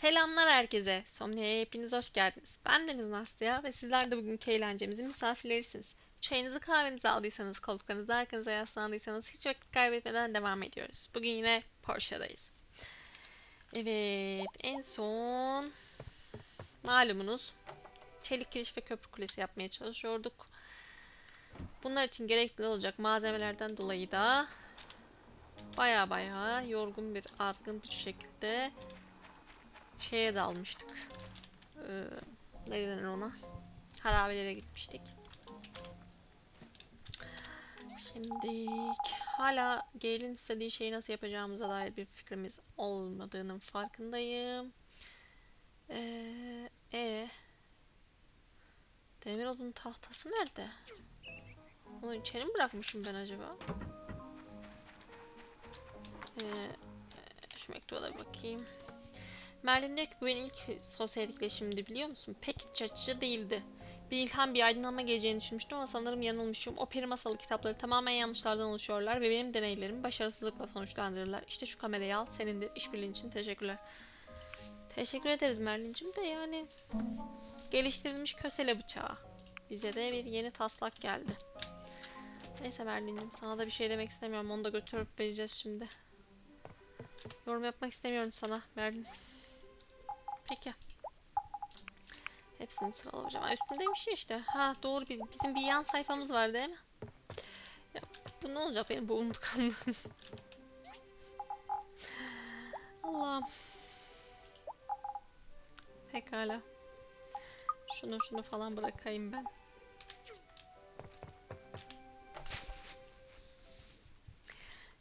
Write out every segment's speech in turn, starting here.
Selamlar herkese. Somnia'ya hepiniz hoş geldiniz. Ben Deniz Nastya ve sizler de bugünkü eğlencemizin misafirlerisiniz. Çayınızı kahvenizi aldıysanız, koltuklarınızı arkanıza yaslandıysanız hiç vakit kaybetmeden devam ediyoruz. Bugün yine Porsche'dayız. Evet, en son malumunuz çelik kiriş ve köprü kulesi yapmaya çalışıyorduk. Bunlar için gerekli olacak malzemelerden dolayı da baya baya yorgun bir, argın bir şekilde şeye dalmıştık. Ee, ne denir ona? Harabelere gitmiştik. Şimdi hala Gale'in istediği şeyi nasıl yapacağımıza dair bir fikrimiz olmadığının farkındayım. Ee, e Demir odun tahtası nerede? Onu içeri mi bırakmışım ben acaba? Ee, şu mektuba da bakayım. Merlin diyor ilk sosyal etkileşimdi biliyor musun? Pek iç açıcı değildi. Bir ilham bir aydınlanma geleceğini düşünmüştüm ama sanırım yanılmışım. O peri masalı kitapları tamamen yanlışlardan oluşuyorlar ve benim deneylerimi başarısızlıkla sonuçlandırırlar. İşte şu kamerayı al senindir. İşbirliğin için teşekkürler. Teşekkür ederiz Merlin'cim de yani geliştirilmiş kösele bıçağı. Bize de bir yeni taslak geldi. Neyse Merlin'cim sana da bir şey demek istemiyorum. Onu da götürüp vereceğiz şimdi. Yorum yapmak istemiyorum sana Merlin. Peki. Hepsini sıralayacağım. Aa, üstündeymiş ya işte. Ha doğru bir, bizim bir yan sayfamız var değil mi? Ya, bu ne olacak benim bu unutkanlığım? Allah'ım. Pekala. Şunu şunu falan bırakayım ben.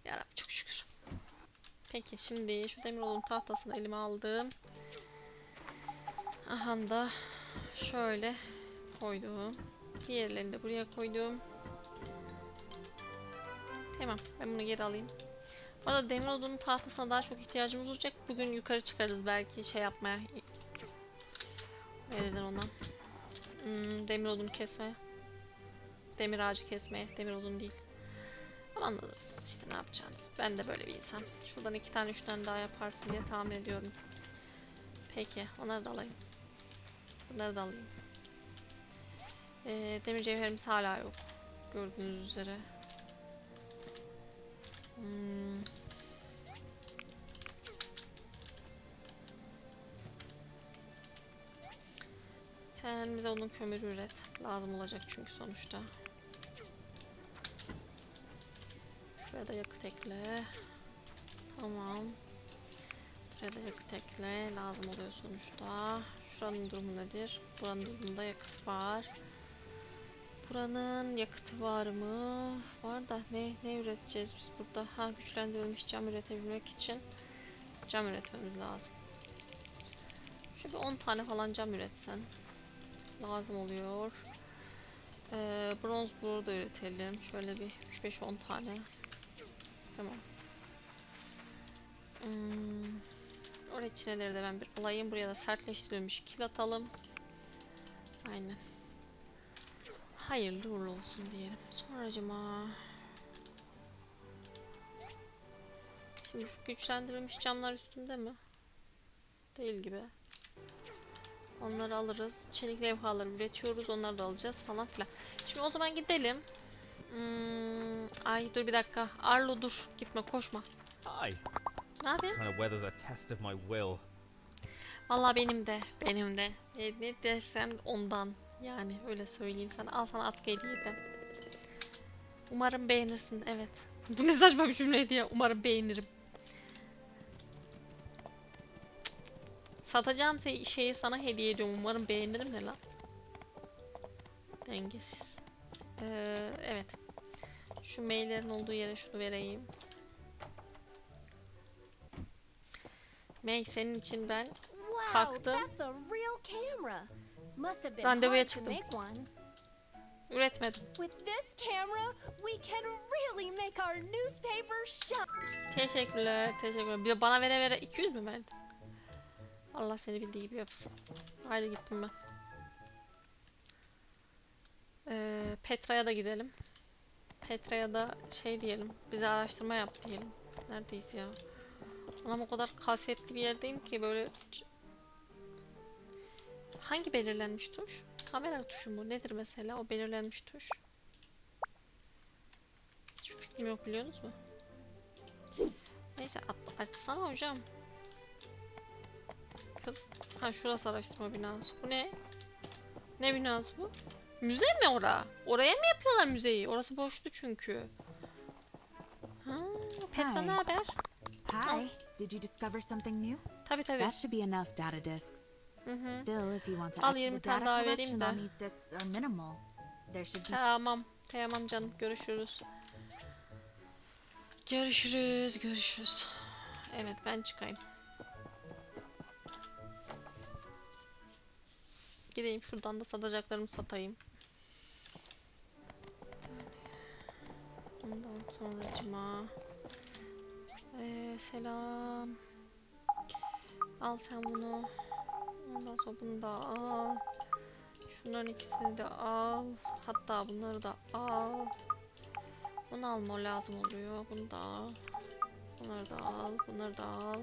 Yarabbim çok şükür. Peki şimdi şu demir olan tahtasını elime aldım. Aha da şöyle koydum. Diğerlerini de buraya koydum. Tamam ben bunu geri alayım. Bu arada demir odunun tahtasına daha çok ihtiyacımız olacak. Bugün yukarı çıkarız belki şey yapmaya. Ne denir ona? Hmm, demir odun kesmeye. Demir ağacı kesmeye. Demir odun değil. Ama anladınız işte ne yapacağınız. Ben de böyle bir insan. Şuradan iki tane üç tane daha yaparsın diye tahmin ediyorum. Peki onları da alayım. Bunları da alayım. Ee, demir cevherimiz hala yok. Gördüğünüz üzere. Hmm. Sen bize onun kömürü üret. Lazım olacak çünkü sonuçta. Şuraya da yakıt ekle. Tamam. Şuraya da yakıt ekle. Lazım oluyor sonuçta. Şuranın durumu nedir? Buranın durumunda yakıt var. Buranın yakıtı var mı? Var da ne ne üreteceğiz biz burada? Ha güçlendirilmiş cam üretebilmek için cam üretmemiz lazım. Bir 10 tane falan cam üretsen lazım oluyor. Ee, bronz burada üretelim. Şöyle bir 3-5-10 tane. Tamam. Hmm. Oraya çineleri de ben bir alayım. Buraya da sertleştirilmiş kil atalım. Aynen. Hayırlı uğurlu olsun diyelim. Sonracıma. Şimdi şu güçlendirilmiş camlar üstünde mi? Değil gibi. Onları alırız. Çelik levhaları üretiyoruz. Onları da alacağız falan filan. Şimdi o zaman gidelim. Hmm, ay dur bir dakika. Arlo dur. Gitme koşma. Hi. Ne yapayım? Kind of weather's a test of my will. Vallahi benim de. Benim de. E, ne desem ondan. Yani öyle söyleyeyim sana. Al sana atkı hediyeden. Umarım beğenirsin. Evet. Bu ne saçma bir cümleydi ya. Umarım beğenirim. Satacağım şey- şeyi sana hediye ediyorum. Umarım beğenirim ne lan? Dengesiz. Ee, evet. Şu maillerin olduğu yere şunu vereyim. May senin için ben Kalktım. Randevuya çıktım. üretmedim. Teşekkürler, teşekkürler. Bir de bana vere vere 200 mü verdin? Allah seni bildiği gibi yapsın. Haydi gittim ben. Ee, Petra'ya da gidelim. Petra'ya da şey diyelim. Bize araştırma yap diyelim. Neredeyiz ya? Anam o kadar kasvetli bir yerdeyim ki böyle Hangi belirlenmiş tuş? Kamera tuşu mu? Nedir mesela o belirlenmiş tuş? Hiçbir fikrim yok biliyor musunuz? Neyse açsana hocam. Kız. Ha şurası araştırma binası. Bu ne? Ne binası bu? Müze mi ora? Oraya mı yapıyorlar müzeyi? Orası boştu çünkü. Ha, Petra ne haber? Hi, did you discover something new? Tabi tabi. That should be enough data disks. Hı hı. Still, if you want to Al up 20 the tane daha vereyim de. Tamam. Tamam canım. Görüşürüz. Görüşürüz. Görüşürüz. Evet ben çıkayım. Gideyim şuradan da satacaklarımı satayım. Ondan sonra cima. Selam. Al sen bunu. Ondan sonra bunu da al. Şunların ikisini de al. Hatta bunları da al. Bunu alma lazım oluyor. Bunu da al. Bunları da al. Bunları da al.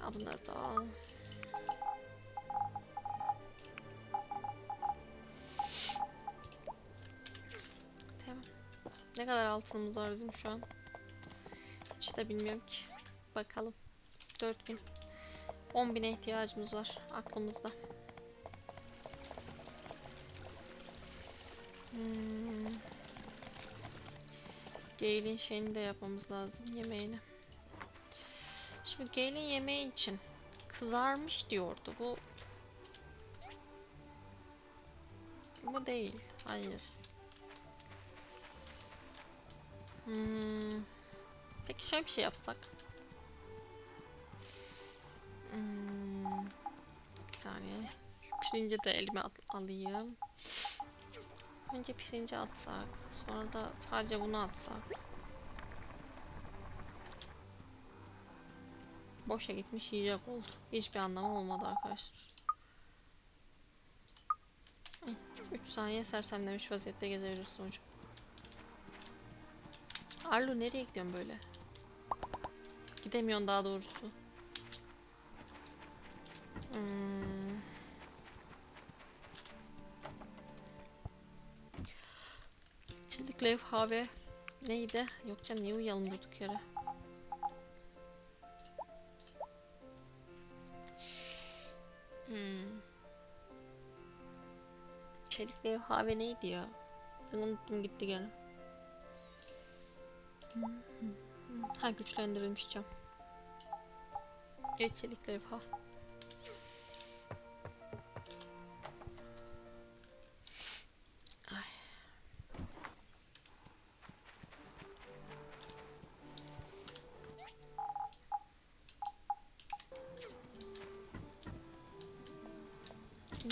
Ha, bunları da al. Tamam. Ne kadar altınımız var bizim şu an? De bilmiyorum ki. Bakalım. 4000. 10.000'e ihtiyacımız var aklımızda. Hmm. Şeyini de yapmamız lazım yemeğini. Şimdi Gale'in yemeği için kızarmış diyordu. Bu bu değil. Hayır. Hmm. Peki şöyle bir şey yapsak. Hmm. Bir saniye. Şu pirinci de elime alayım. Önce pirinci atsak, sonra da sadece bunu atsak. Boşa gitmiş yiyecek oldu. Hiçbir anlamı olmadı arkadaşlar. 3 saniye sersemlemiş vaziyette gezebilirsin hocam. Arlo nereye gidiyorsun böyle? Gidemiyorsun daha doğrusu. Hmm. Çelik levha ve neydi? Yok canım niye uyuyalım durduk yere? Hmm. Çelik levha ve neydi ya? Ben unuttum gitti gene. Hı. Ha güçlendirilmiş cam. Evet çelik levha.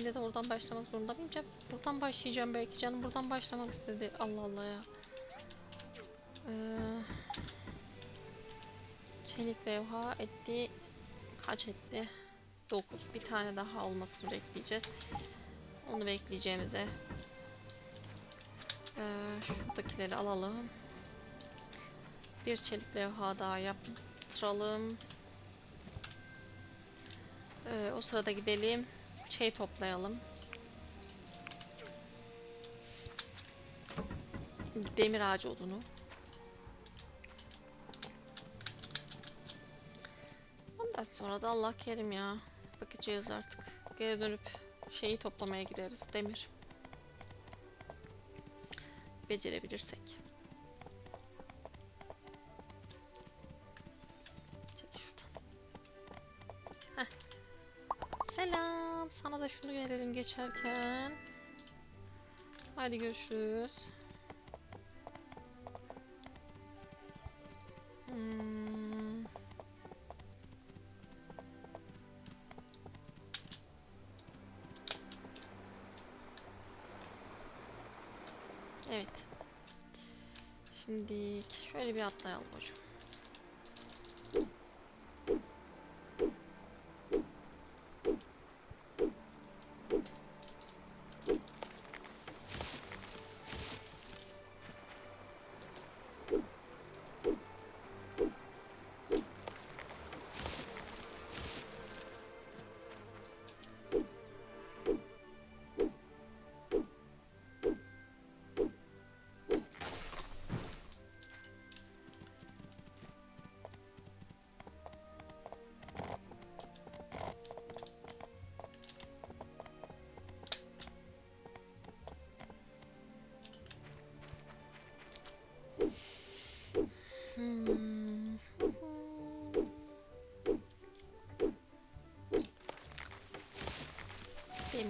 Yine de oradan başlamak zorunda mıyım? Buradan başlayacağım belki canım. Buradan başlamak istedi. Allah Allah ya. Ee, çelik levha etti. Kaç etti? 9. Bir tane daha olmasını bekleyeceğiz. Onu bekleyeceğimize. Ee, şuradakileri alalım. Bir çelik levha daha yaptıralım. Ee, o sırada gidelim. Şey toplayalım. Demir ağacı odunu. Ondan sonra da Allah kerim ya. Bakacağız artık. Geri dönüp şeyi toplamaya gideriz. Demir. Becerebilirsek. Çek şuradan. Heh. Selam. Sana da şunu verelim geçerken. Hadi görüşürüz. Evet. Şimdi şöyle bir atlayalım hocam.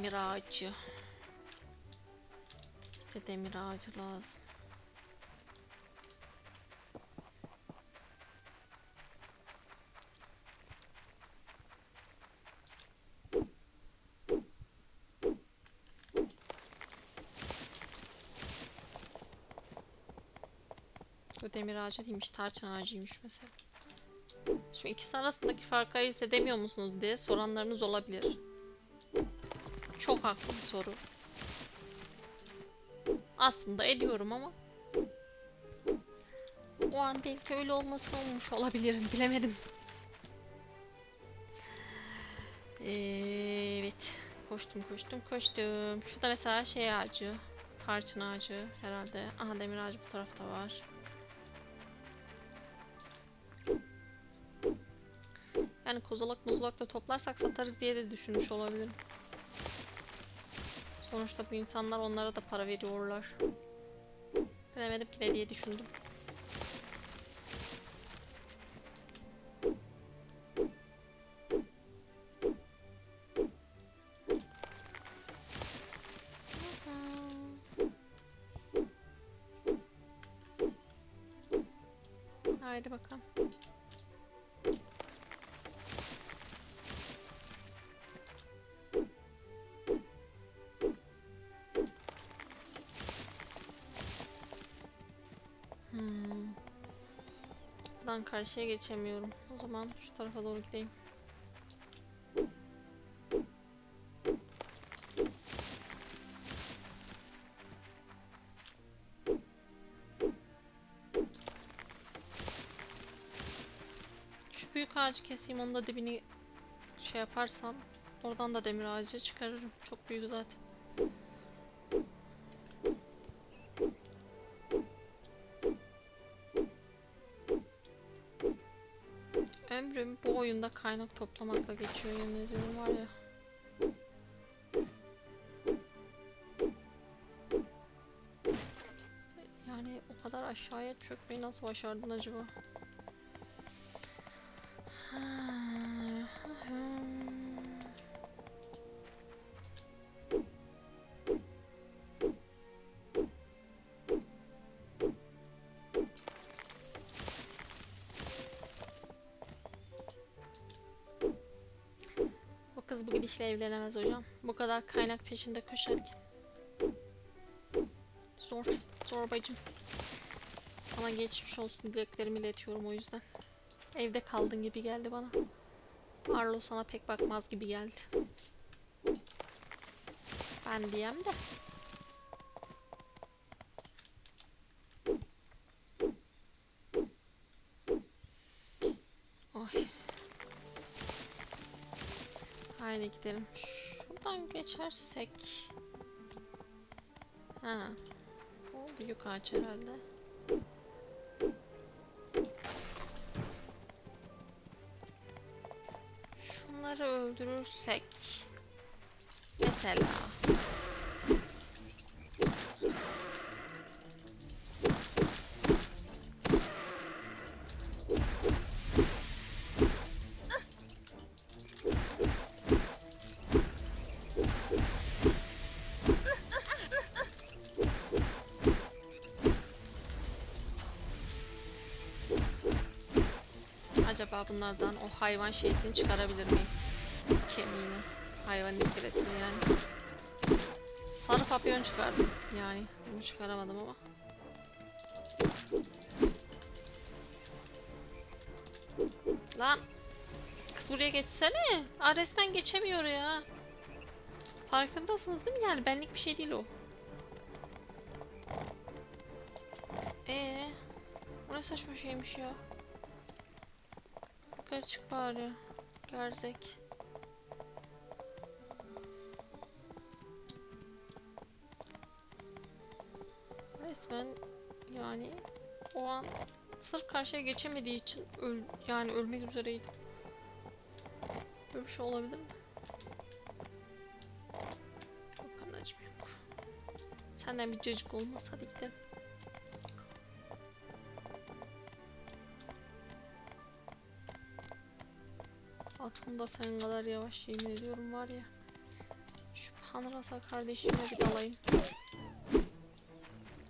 Demir ağacı. İşte demir ağacı lazım. Bu demir ağacı değilmiş, tarçın ağacıymış mesela. Şimdi ikisi arasındaki farkı ayırt edemiyor musunuz diye soranlarınız olabilir. Çok haklı bir soru. Aslında ediyorum ama o an belki öyle olmasın olmuş olabilirim. Bilemedim. Evet. Koştum koştum koştum. Şurada mesela şey ağacı. Tarçın ağacı herhalde. Aha demir ağacı bu tarafta var. Yani kozalak muzulak da toplarsak satarız diye de düşünmüş olabilirim. Sonuçta bu insanlar onlara da para veriyorlar. Bilemedim ki ne diye düşündüm. Buradan karşıya geçemiyorum. O zaman şu tarafa doğru gideyim. Şu büyük ağacı keseyim, onun da dibini şey yaparsam oradan da demir ağacı çıkarırım. Çok büyük zaten. Kaynak toplamakla geçiyor yemin ediyorum var ya. Yani o kadar aşağıya çökmeyi nasıl başardın acaba? Gidişle evlenemez hocam. Bu kadar kaynak peşinde koşarken. Zor, zor bacım. Sana geçmiş olsun dileklerimi iletiyorum o yüzden. Evde kaldın gibi geldi bana. Arlo sana pek bakmaz gibi geldi. Ben diyem de. Haydi gidelim. Şuradan geçersek. Ha. O büyük ağaç herhalde. Şunları öldürürsek. Mesela. Acaba bunlardan o hayvan şeysini çıkarabilir miyim? Kemiğini. Hayvan iskeletini yani. Sarı papyon çıkardım. Yani bunu çıkaramadım ama. Lan. Kız buraya geçsene. Aa, resmen geçemiyor ya. Farkındasınız değil mi yani? Benlik bir şey değil o. Ee, bu ne saçma şeymiş ya. Yukarı çık bari. Gerzek. Resmen yani o an sırf karşıya geçemediği için öl yani ölmek üzereydi. Böyle bir şey olabilir mi? Yok anacım yok. Senden bir cacık olmaz hadi gidelim. Atım da senin kadar yavaş yemin ediyorum var ya. Şu Tanrısa kardeşime bir dalayım.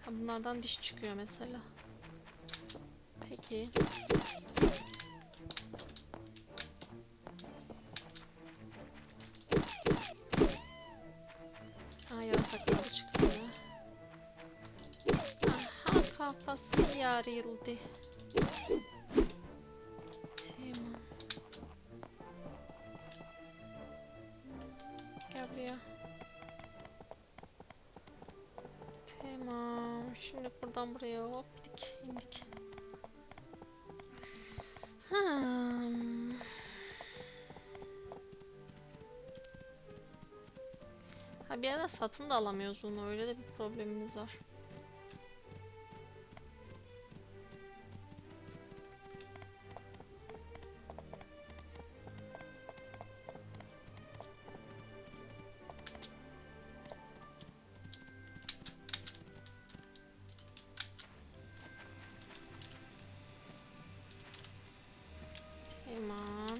Ha, bunlardan diş çıkıyor mesela. Peki. Aa yarasakları çıktı. Aha kafası yarıldı. Buraya. Tamam. Şimdi buradan buraya hop dik indik. Hmm. Ha bir yerden satın da alamıyoruz bunu. Öyle de bir problemimiz var. Tamam.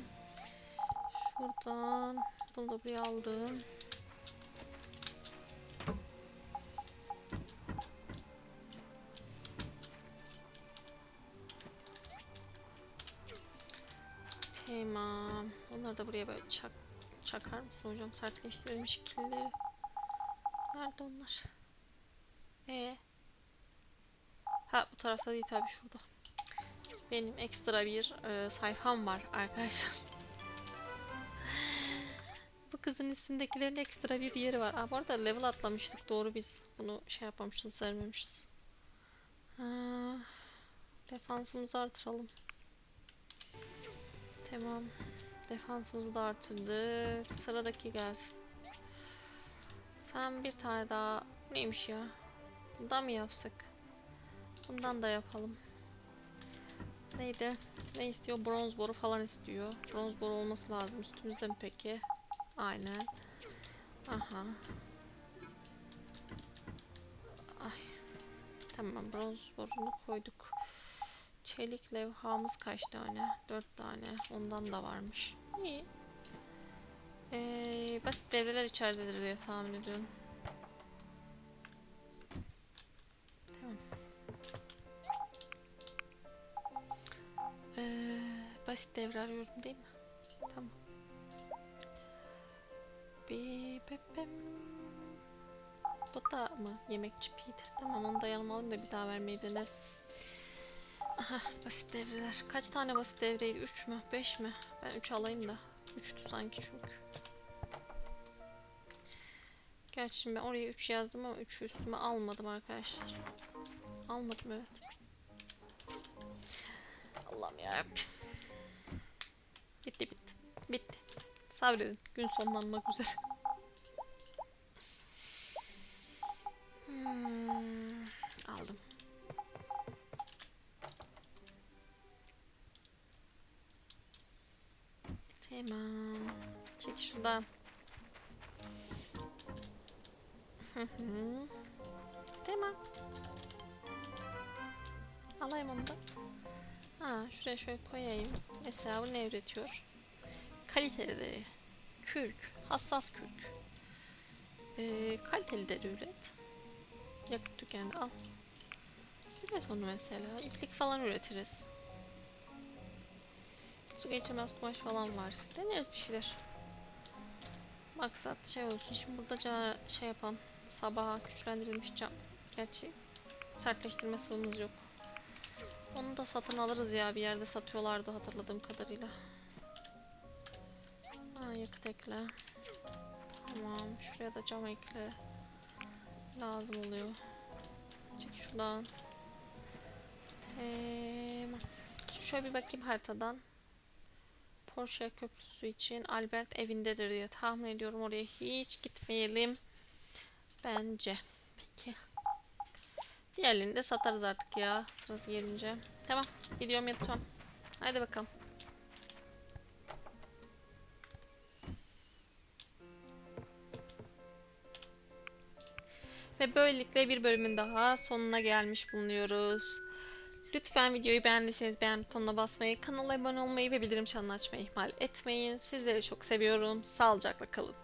Şuradan bunu da buraya aldım. Tamam. Onları da buraya böyle çak çakar mısın hocam? Sertleştirilmiş killeri. Nerede onlar? Ee? Ha bu tarafta değil tabii şurada. Benim ekstra bir e, sayfam var arkadaşlar. bu kızın üstündekilerin ekstra bir yeri var. Aa, bu arada level atlamıştık. Doğru biz bunu şey yapmamışız, vermemişiz. Defansımızı artıralım. Tamam. Defansımızı da artırdık. Sıradaki gelsin. Sen bir tane daha... Neymiş ya? Bundan mı yapsak? Bundan da yapalım. Neydi? Ne istiyor? Bronz boru falan istiyor. Bronz boru olması lazım. Üstümüzde mi peki? Aynen. Aha. Ay. Tamam bronz borunu koyduk. Çelik levhamız kaç tane? 4 tane. Ondan da varmış. İyi. Ee, basit devreler içeridedir diye tahmin ediyorum. Basit devre arıyorum değil mi? Tamam. Bi bebem. Da mı? Yemek çipiydi. Tamam onu da yanıma alayım da bir daha vermeyi denerim. Aha basit devreler. Kaç tane basit devreydi? 3 mü? 5 mi? Ben 3 alayım da. 3'tü sanki çünkü. Gerçi şimdi ben oraya 3 yazdım ama 3'ü üstüme almadım arkadaşlar. Almadım evet. Allah'ım ya. Bitti bitti. Bitti. Sabredin. Gün sonlanmak üzere. Hmm, aldım. Tamam. Çek şuradan. Tamam. Alayım onu da. Ha, şuraya şöyle koyayım. Mesela bu ne üretiyor? Kaliteli. Kürk. Hassas kürk. Ee, kaliteli üret. Yakıt tükendi. Al. Üret onu mesela. İplik falan üretiriz. Su geçirmez kumaş falan var. Deneriz bir şeyler. Maksat şey olsun. Şimdi burada şey yapan sabaha güçlendirilmiş cam. Gerçi sertleştirme sıvımız yok. Onu da satın alırız ya. Bir yerde satıyorlardı hatırladığım kadarıyla. Ha, yakıt ekle. Tamam. Şuraya da cam ekle. Lazım oluyor. Çek şuradan. Tamam. Şöyle bir bakayım haritadan. Porsche köprüsü için Albert evindedir diye tahmin ediyorum. Oraya hiç gitmeyelim. Bence. Peki. Diğerlerini de satarız artık ya. Sırası gelince. Tamam. Gidiyorum yatacağım. Haydi bakalım. Ve böylelikle bir bölümün daha sonuna gelmiş bulunuyoruz. Lütfen videoyu beğendiyseniz beğen butonuna basmayı, kanala abone olmayı ve bildirim çanını açmayı ihmal etmeyin. Sizleri çok seviyorum. Sağlıcakla kalın.